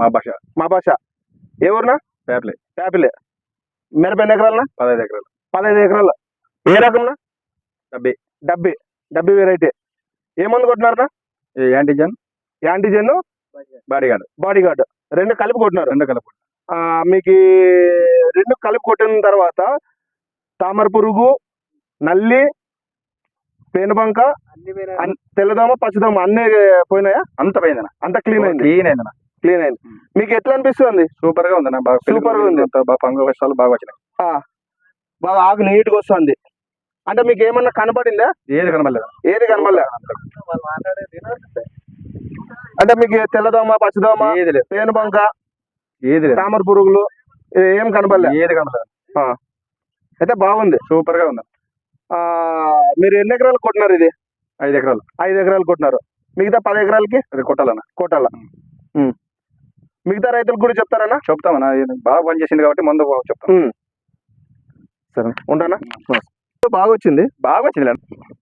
మా భాష. మా భాష. ఏ ఊరునా? పేపలే యాపిలే మిరప ఎన్ని ఎకరాలనా? పదహైదు ఎకరాలు. పదహైదు ఎకరాలు. ఏ రకంనా? డెబ్బై. డబ్బి. డబ్బి వెరైటీ. ఏ మందు కొట్టినారనా? Antigen? Antigen? Body guard body guard రెండు కలిపి కొట్టినారు. రెండు కలుపు ఆ, మీకు రెండు కలిపి కొట్టిన తర్వాత తామర పురుగు నల్లి పేనుబంక తెల్లదోమ పచ్చదోమ అన్ని పోయినాయా? అంత పోయిందన్న. అంత క్లీన్ అయింది. క్లీన్ అయిందన్న. క్లీన్ అయింది. మీకు ఎట్లా అనిపిస్తుంది? సూపర్గా ఉందన్న బాగా Super గా ఉంది. పంగు వర్షాలు బాగా వచ్చినాయి. బాగా ఆకు నీట్గా వస్తుంది. అంటే మీకు ఏమన్నా కనపడిందా? ఏది కనబడలేదు ఏది కనపడలే? అంటే మీకు తెల్లదోమ పచ్చదోమ ఏది లేదు. పేనుబంక ఏది లేదు. తామర పురుగులు ఏం కనపడలే? ఏది కనబడలేదు అయితే బాగుంది. సూపర్గా ఉంది. ఆ, మీరు ఎన్ని ఎకరాలు కొట్టినారు ఇది? ఐదు ఎకరాలు. ఐదు ఎకరాలు కొట్టినారు. మిగతా పది ఎకరాలకి? కొట్టాలన్న. కొట్టాల? ఉమ్. మిగతా రైతులకు కూడా చెప్తారన్నా? చెప్తామన్నా. బాగా పనిచేసింది కాబట్టి ముందు చెప్తాం. సరే. ఉంటానా? బాగా వచ్చింది బాగా వచ్చింది